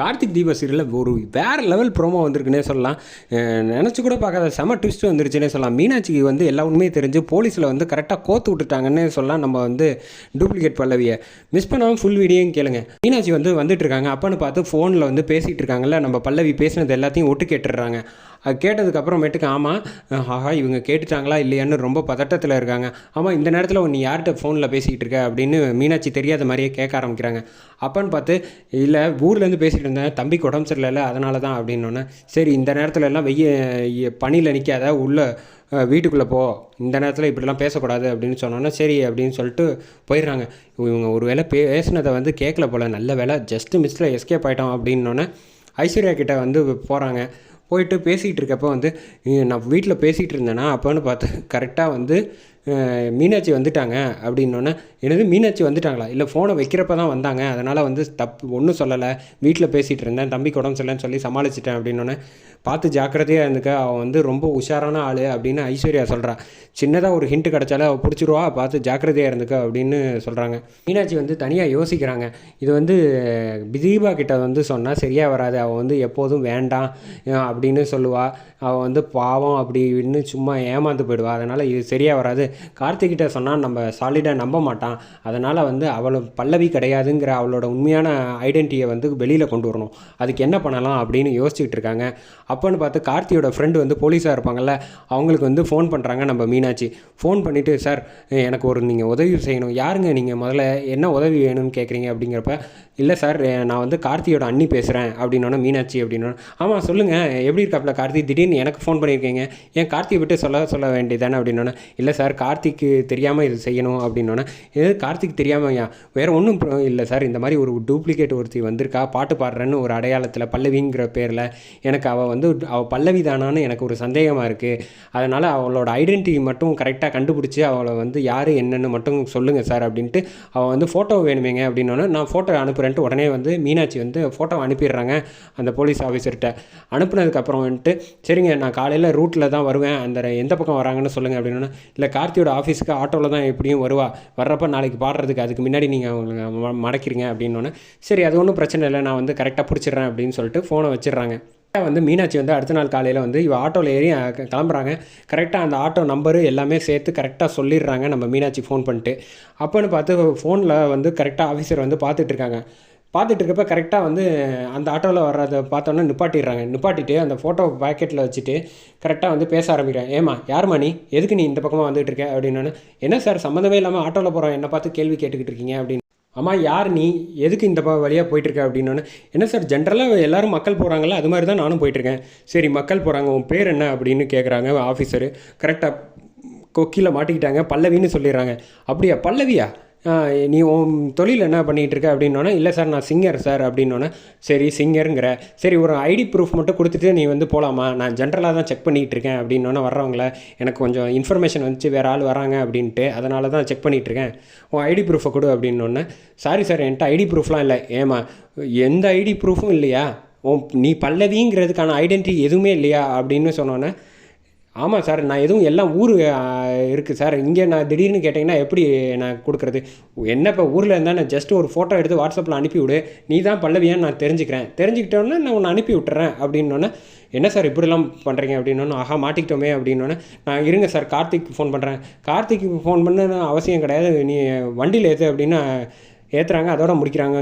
கார்த்திக் தீப சீரியலில் ஒரு வேறு லெவல் ப்ரோமோ வந்திருக்குன்னே சொல்லலாம். நினச்சி கூட பார்க்காத செம ட்விஸ்ட் வந்துருச்சுன்னே சொல்லலாம். மீனாட்சிக்கு வந்து எல்லா உண்மையும் தெரிஞ்சு போலீஸில் வந்து கரெக்டாக கோத்து விட்டுட்டாங்கன்னே சொல்லலாம் நம்ம வந்து டூப்ளிகேட் பல்லவியை. மிஸ் பண்ணாமல் ஃபுல் வீடியோயும் கேளுங்க. மீனாட்சி வந்து வந்துட்டு இருக்காங்க. அப்பன்னு பார்த்து ஃபோனில் வந்து பேசிகிட்டு இருக்காங்கல்ல நம்ம பல்லவி பேசினது எல்லாத்தையும் ஒட்டு கேட்டுடுறாங்க கேட்டதுக்கப்புறமேட்டுக்கு ஆமாம் ஆஹா இவங்க கேட்டுட்டாங்களா இல்லையான்னு ரொம்ப பதட்டத்தில் இருக்காங்க. ஆமாம் இந்த நேரத்தில் நீ யார்கிட்ட ஃபோனில் பேசிக்கிட்டு இருக்க? அப்படின்னு மீனாட்சி தெரியாத மாதிரியே கேட்க ஆரம்பிக்கிறாங்க. அப்பன்னு பார்த்து இல்லை ஊர்லேருந்து பேசிகிட்டு இருந்தேன். தம்பிக்கு உடம்பு சரியில்லை அதனால தான் அப்படின்னோடனே சரி இந்த நேரத்தில் எல்லாம் வெய்ய பனியில் நிற்காத உள்ளே வீட்டுக்குள்ளே போ. இந்த நேரத்தில் இப்படிலாம் பேசக்கூடாது அப்படின்னு சொன்னோன்னே சரி அப்படின்னு சொல்லிட்டு போயிடுறாங்க. இவங்க ஒரு வேளை பேசினதை வந்து கேட்கல போல். நல்ல வேலை ஜஸ்ட்டு மிஸ்ஸில் எஸ்கேப் ஆகிட்டோம் அப்படின்னோடனே ஐஸ்வர்யா கிட்ட வந்து போகிறாங்க போயிட்டு பேசிகிட்டு இருக்கப்போ வந்து நான் வீட்டில் பேசிகிட்டு இருந்தேன்னா அப்போன்னு பார்த்து கரெக்டாக வந்து மீனாட்சி வந்துட்டாங்க அப்படின்னோடனே எனது மீனாட்சி வந்துட்டாங்களா? இல்லை ஃபோனை வைக்கிறப்ப தான் வந்தாங்க. அதனால் வந்து தப்பு ஒன்றும் சொல்லலை. வீட்டில் பேசிகிட்டு இருந்தேன். தம்பிக்கு உடம்பு சரியில்லைன்னு சொல்லி சமாளிச்சிட்டேன் அப்படின்னோடனே பார்த்து ஜாக்கிரதையாக இருந்துக்க. அவன் வந்து ரொம்ப உஷாரான ஆள் அப்படின்னு ஐஸ்வர்யா சொல்கிறா சின்னதாக ஒரு ஹிண்ட் கிடச்சாலும் அவள் பிடிச்சிருவா. பார்த்து ஜாக்கிரதையாக இருந்துக்க அப்படின்னு சொல்கிறாங்க மீனாட்சி வந்து தனியாக யோசிக்கிறாங்க. இது வந்து தீபா கிட்ட வந்து சொன்னால் சரியாக வராது. அவள் வந்து எப்போதும் வேண்டாம் அப்படின்னு சொல்லுவாள் அவள் வந்து பாவம் அப்படின்னு சும்மா ஏமாந்து போயிடுவா. அதனால் இது சரியாக வராது. கார்த்திகிட்ட சொன்னால் நம்ம சாலிடாக நம்ப மாட்டான். அதனால் வந்து அவளை பல்லவி கிடையாதுங்கிற அவளோட உண்மையான ஐடென்டிட்டியை வந்து வெளியில் கொண்டு வரணும். அதுக்கு என்ன பண்ணலாம் அப்படின்னு யோசிச்சுட்டு இருக்காங்க. அப்போன்னு பார்த்து கார்த்தியோட ஃப்ரெண்டு வந்து போலீஸாக இருப்பாங்கல்ல அவங்களுக்கு வந்து ஃபோன் பண்ணுறாங்க நம்ம மீனாட்சி. ஃபோன் பண்ணிவிட்டு சார் எனக்கு ஒரு நீங்கள் உதவி செய்யணும். யாருங்க நீங்கள் முதல்ல என்ன உதவி வேணும்னு கேட்குறீங்க அப்படிங்கிறப்ப இல்லை சார் நான் வந்து கார்த்தியோட அண்ணி பேசுகிறேன் அப்படின்னோடனே மீனாட்சி அப்படின்னோடனே ஆமாம் சொல்லுங்கள் எப்படி இருக்காப்புல கார்த்தி? திடீர்னு எனக்கு ஃபோன் பண்ணியிருக்கீங்க ஏன் கார்த்தியை விட்டு சொல்ல சொல்ல வேண்டியதானே அப்படின்னோடனே இல்லை சார் கார்த்திக்கு தெரியாமல் இது செய்யணும் அப்படின்னோடனே இது கார்த்திக் தெரியாமல் வேறு ஒன்றும் இல்லை சார் இந்த மாதிரி ஒரு டூப்ளிகேட் ஒருத்தி வந்திருக்கா பாட்டு பாடுறேன்னு ஒரு அடையாளத்தில் பல்லவிங்கிற பேரில் எனக்கு அவள் வந்து அவள் பல்லவி தானான்னு எனக்கு ஒரு சந்தேகமாக இருக்குது அதனால் அவளோட ஐடென்டிட்டி மட்டும் கரெக்டாக கண்டுபிடிச்சி அவளை வந்து யார் என்னென்னு மட்டும் சொல்லுங்கள் சார் அப்படின்ட்டு அவள் வந்து ஃபோட்டோ வேணுமேங்க அப்படின்னோடனே நான் ஃபோட்டோ அனுப்புகிறேன் அனுப்புகிறேன்ட்டு உடனே வந்து மீனாட்சி வந்து ஃபோட்டோ அனுப்பிடுறாங்க அந்த போலீஸ் ஆஃபீஸர்கிட்ட அனுப்புனதுக்கப்புறம் வந்துட்டு சரிங்க நான் காலையில் ரூட்டில் தான் வருவேன். அந்த எந்த பக்கம் வராங்கன்னு சொல்லுங்கள் அப்படின்னா இல்லை கார்த்தியோட ஆஃபீஸுக்கு ஆட்டோவில் தான் எப்படியும் வருவா. வர்றப்ப நாளைக்கு பாடுறதுக்கு அதுக்கு முன்னாடி நீங்கள் அவங்க ம- மடக்கிறீங்க அப்படின்னோன்னே சரி அது ஒன்றும் பிரச்சனை இல்லை. நான் வந்து கரெக்டாக பிடிச்சிடுறேன். அப்படின்னு சொல்லிட்டு ஃபோனை வச்சிடுறாங்க. வந்து மீனாட்சி வந்து அடுத்த நாள் காலையில் வந்து இவ ஆட்டோவில் ஏறி கிளம்புறாங்க. கரெக்டாக அந்த ஆட்டோ நம்பரு எல்லாமே சேர்த்து கரெக்டாக சொல்லிடுறாங்க நம்ம மீனாட்சி ஃபோன் பண்ணிட்டு. அப்போன்னு பார்த்து ஃபோனில் வந்து கரெக்டாக ஆஃபீஸர் வந்து பார்த்துட்ருக்காங்க பார்த்துட்டு இருக்கப்ப கரெக்டாக வந்து அந்த ஆட்டோவில் வர்றதை பார்த்தோன்னே நிப்பாட்டிடுறாங்க. நிப்பாட்டிட்டு அந்த ஃபோட்டோ பாக்கெட்டில் வச்சுட்டு கரெக்டாக வந்து பேச ஆரம்பிக்கிறேன் ஏமா யாரும்மா நீ? எதுக்கு நீ இந்த பக்கமாக வந்துட்டு இருக்க? அப்படின்னா என்ன சார் சம்மந்தமே இல்லாமல் ஆட்டோவில் போகிறோம் என்னை பார்த்து கேள்வி கேட்டுக்கிட்டு இருக்கீங்க அப்படின்னு. அம்மா யார் நீ? எதுக்கு இந்த வழியாக போயிட்டுருக்க அப்படின்னோடனே என்ன சார் ஜென்ரலாக எல்லாரும் மக்கள் போகிறாங்களா அது மாதிரி தான் நானும் போயிட்டுருக்கேன். சரி மக்கள் போகிறாங்க உன் பேர் என்ன அப்படின்னு கேட்குறாங்க ஆஃபீஸரு கரெக்டாக கொக்கியில் மாட்டிக்கிட்டாங்க பல்லவின்னு சொல்லிடுறாங்க. அப்படியா? பல்லவியா? நீ உன் தொழில் என்ன பண்ணிகிட்டு இருக்க அப்படின்னோடனே இல்லை சார் நான் சிங்கர் சார் அப்படின்னோடனே சரி சிங்கருங்கிற சரி ஒரு ஐடி ப்ரூஃப் மட்டும் கொடுத்துட்டு நீ வந்து போகலாமா நான் ஜென்ரலாக தான் செக் பண்ணிகிட்டு இருக்கேன் அப்படின்னோடனே வர்றவங்கள எனக்கு கொஞ்சம் இன்ஃபர்மேஷன் வந்துச்சு வேறு ஆள் வராங்க அப்படின்ட்டு அதனால தான் செக் பண்ணிகிட்டு இருக்கேன் உன் ஐடி ப்ரூஃபை கொடு அப்படின்னோடனே சாரி சார் என்கிட்ட ஐடி ப்ரூஃப்லாம் இல்லை. ஏமா எந்த ஐடி ப்ரூஃபும் இல்லையா? உன் நீ பல்லவிங்கிறதுக்கான ஐடென்டிட்டி எதுவுமே இல்லையா? அப்படின்னு சொன்னோன்னே ஆமாம் சார் நான் எதுவும் எல்லாம் ஊர் இருக்குது சார். இங்கே நான் திடீர்னு கேட்டிங்கன்னா எப்படி நான் கொடுக்குறது? என்ன இப்போ ஊரில் இருந்தால் நான் ஜஸ்ட் ஒரு ஃபோட்டோ எடுத்து வாட்ஸ்அப்பில் அனுப்பிவிடு. நீ தான் பல்லவியான்னு நான் தெரிஞ்சுக்கிறேன். தெரிஞ்சுக்கிட்டோன்னே நான் உன்னை அனுப்பி விட்டுறேன் அப்படின்னோடனே என்ன சார் இப்படிலாம் பண்ணுறீங்க அப்படின்னோன்னு ஆஹா மாட்டிக்கிட்டோமே அப்படின்னோன்னே நான் இருங்க சார் கார்த்திக் ஃபோன் பண்ணுறேன் கார்த்திக்கு ஃபோன் பண்ண அவசியம் கிடையாது. நீ வண்டியில் ஏற்று அப்படின்னு ஏற்றுறாங்க அதோட முடிக்கிறாங்க.